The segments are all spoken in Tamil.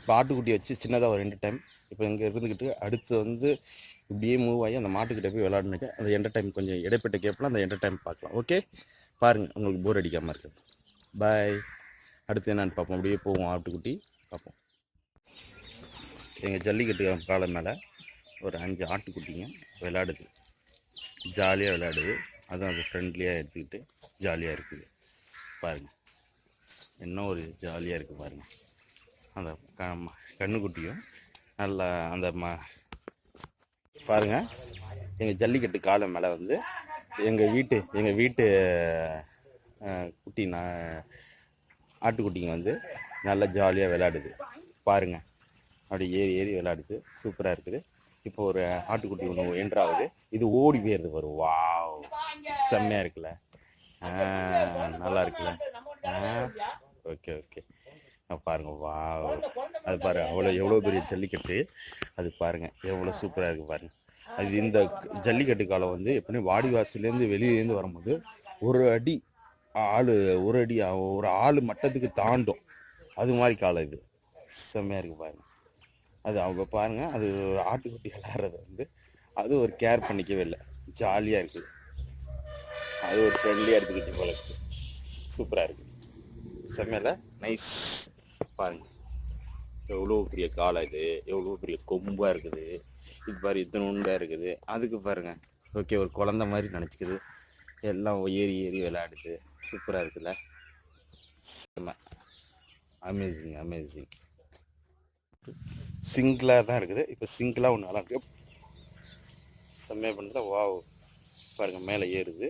இப்போ ஆட்டுக்குட்டி வச்சு சின்னதாக ஒரு ரெண்டு டைம் இப்போ இங்கே இருந்துக்கிட்டு அடுத்து வந்து இப்படியே மூவ் ஆகி அந்த மாட்டுக்கிட்ட போய் விளாடுனுக்கு அந்த என்டர்டைம் கொஞ்சம் இடைப்பட்ட கேப்பில் அந்த என்டர்டைம் பார்க்கலாம். ஓகே பாருங்கள் உங்களுக்கு போர் அடிக்காமல் இருக்குது பாய் அடுத்து என்னன்னு பார்ப்போம். அப்படியே போவோம் ஆட்டுக்குட்டி. பார்ப்போம். எங்கள் ஜல்லிக்கட்டு காலம் மேலே ஒரு அஞ்சு ஆட்டுக்குட்டிங்க விளையாடுது. ஜாலியாக விளையாடுது. அதுவும் அது ஃப்ரெண்ட்லியாக எடுத்துக்கிட்டு ஜாலியாக இருக்குது. பாருங்கள் என்ன ஒரு ஜாலியாக இருக்குது பாருங்கள் அந்த க ம- கண்ணுக்குட்டியும் நல்லா அந்த ம பாருங்கள் எங்கள் ஜல்லிக்கட்டு காலை மேலே வந்து எங்கள் வீட்டு எங்கள் வீட்டு குட்டி நான் ஆட்டுக்குட்டிங்க வந்து நல்லா ஜாலியாக விளையாடுது. பாருங்கள் அப்படி ஏறி ஏறி விளையாடுது. சூப்பராக இருக்குது. இப்போ ஒரு ஆட்டுக்குட்டி ஒன்று என்றாவது இது ஓடி போயிடுது வரும் வாவ். செம்மையாக இருக்குல்ல. நல்லா இருக்குல்ல. Okay okay. பாருங்க. வாவ். அது பாருங்க. அவ்வளோ எவ்வளோ பெரிய ஜல்லிக்கட்டு. அது பாருங்க. எவ்வளோ சூப்பராக இருக்கு பாருங்க. அது இந்த ஜல்லிக்கட்டு காலம் வந்து எப்படியும் வாடிவாசலேருந்து வெளியிலேருந்து வரும்போது ஒரு அடி ஆள் ஒரு அடி ஒரு ஆள் மட்டத்துக்கு தாண்டும். அது மாதிரி காலம் இது. செம்மையாக இருக்கு பாருங்க. அது அவங்க பாருங்க. அது ஆட்டுக்குட்டி விளையாடுறது வந்து அது ஒரு கேர் பண்ணிக்கவே இல்லை. ஜாலியாக இருக்குது அது ஒரு ஃப்ரெண்ட்லியாக எடுத்துக்கிட்டு போல இருக்கு. சூப்பராக இருக்கு செம்மையில நைஸ். பாருங்க. எவ்வளோ பெரிய காலை இது எவ்வளோ பெரிய கொம்பாக இருக்குது. இது பாரு இத்தனை உண்டாக இருக்குது. அதுக்கு பாருங்க. ஓகே ஒரு குழந்த மாதிரி நினச்சிக்குது. எல்லாம் ஏறி ஏறி விளையாடுது. சூப்பராக இருக்குல்ல? செம்ம அமேசிங் அமேசிங் சிங்கிளாக தான் இருக்குது. இப்போ சிங்கிளாக ஒன்று நல்லா இருக்கு செம்மையாக பண்ணுறதுல வாவ் பாருங்கள் மேலே ஏறுது.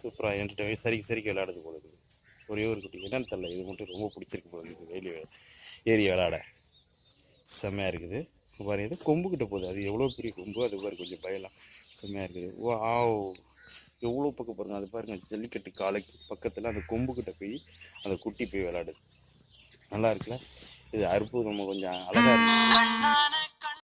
சூப்பராக என்டர்டைன் சரிக்கு சரிக்கு விளையாடுது போல இருக்குது. ஒரே ஒரு குட்டி. என்னன்னு தெரில இது மட்டும் ரொம்ப பிடிச்சிருக்கு போகுது இருக்குது வெளியே ஏறி விளாட செம்மையாக இருக்குது. இப்ப பாருங்க இது கொம்பு போகுது. அது எவ்வளோ பெரிய கொம்பு? அது பாரு கொஞ்சம் பயலாம் செம்மையாக இருக்குது. ஓ ஆ எவ்வளோ பக்கம் பாருங்கள் அது பாருங்க. ஜல்லிக்கட்டு காலைக்கு பக்கத்தில் அந்த கொம்புக்கிட்ட போய் அந்த குட்டி போய் விளாடுது நல்லா இருக்குல்ல? இது அற்புதம் கொஞ்சம் அழகாக இருக்கு.